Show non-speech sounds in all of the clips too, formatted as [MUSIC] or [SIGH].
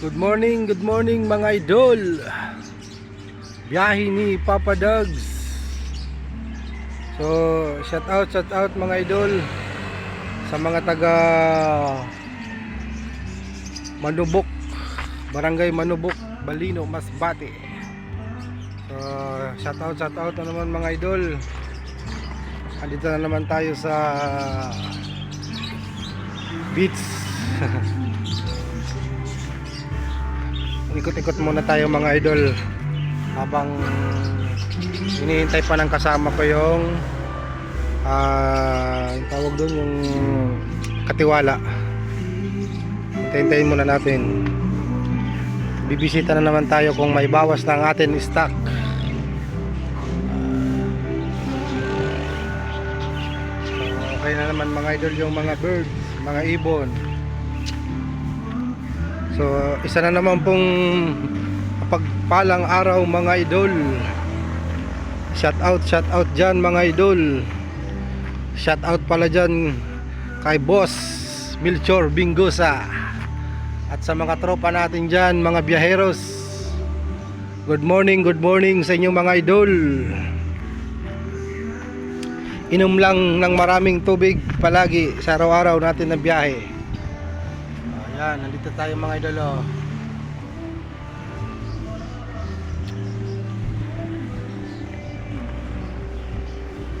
Good morning, good morning mga idol. Biyahe ni Papa Dogs. So, shout out, shout out mga idol sa mga taga Manubok, Barangay Manubok, Balino, Masbate. So, shout out, shout out na naman mga idol. Andito na naman tayo sa beach. [LAUGHS] ikot-ikot muna tayo mga idol. Habang hinihintay pa ng kasama ko yung ah yung tawag doon yung katiwala. Hintayin muna natin. Bibisita na naman tayo kung may bawas ng atin stock. Okay na naman mga idol yung mga birds mga ibon So, isa na naman pong pagpalang araw mga idol. Shout out, shout out dyan mga idol. Shout out pala dyan kay Boss Milchor Bingosa. At sa mga tropa natin dyan, mga biyaheros. Good morning, good morning sa inyong mga idol. Inom lang ng maraming tubig palagi sa araw-araw natin na biyahe. Ayan, nandito tayo mga idol oh.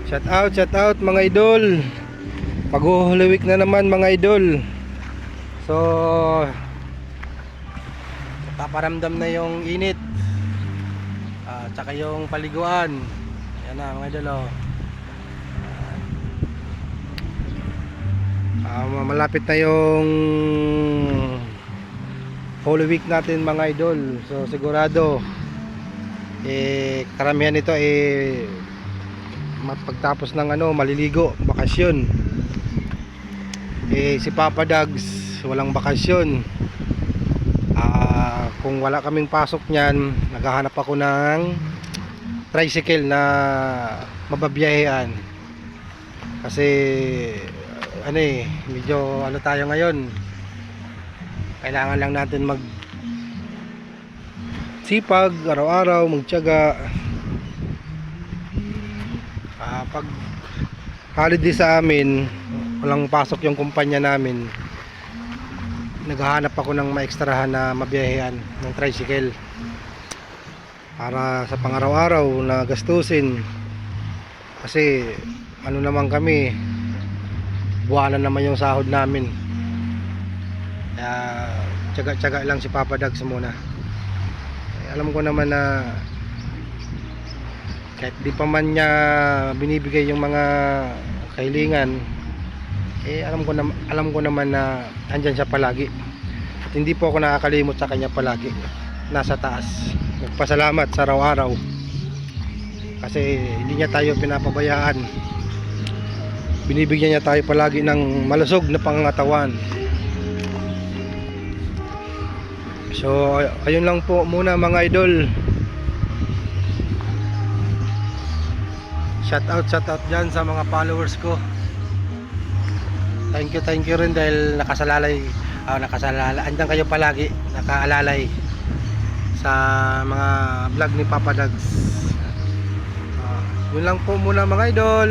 Shout out, shout out mga idol. Pag-Holy Week na naman mga idol. So paparamdam na yung init. Ah, tsaka yung paliguan. Ayan na mga idol Ah, malapit na yung Holy Week natin mga idol. So sigurado eh karamihan nito eh pagtapos ng ano maliligo, bakasyon. Eh si Papa Dags walang bakasyon. Ah, kung wala kaming pasok niyan, naghahanap ako ng tricycle na mababiyahean. Kasi ano eh, medyo ano tayo ngayon. Kailangan lang natin mag sipag, araw-araw, magtiyaga. Ah, pag holiday sa amin, walang pasok yung kumpanya namin. Naghahanap ako ng maekstrahan na mabiyahean ng tricycle para sa pangaraw-araw na gastusin kasi ano naman kami buwanan naman yung sahod namin. Kaya tsaga-tsaga lang si Papa Dags muna. Eh, alam ko naman na kahit di pa man niya binibigay yung mga kahilingan eh alam ko na, alam ko naman na andyan siya palagi. At hindi po ako nakakalimot sa kanya palagi. Nasa taas. Nagpasalamat sa araw-araw. Kasi hindi niya tayo pinapabayaan binibigyan niya tayo palagi ng malusog na pangangatawan. So ay- ayun lang po muna mga idol. Shout out shout out dyan sa mga followers ko. Thank you thank you rin dahil nakasalalay ah nakasalalay. Andyan kayo palagi nakaalalay sa mga vlog ni Papa Dags. Ah, yun lang po muna mga idol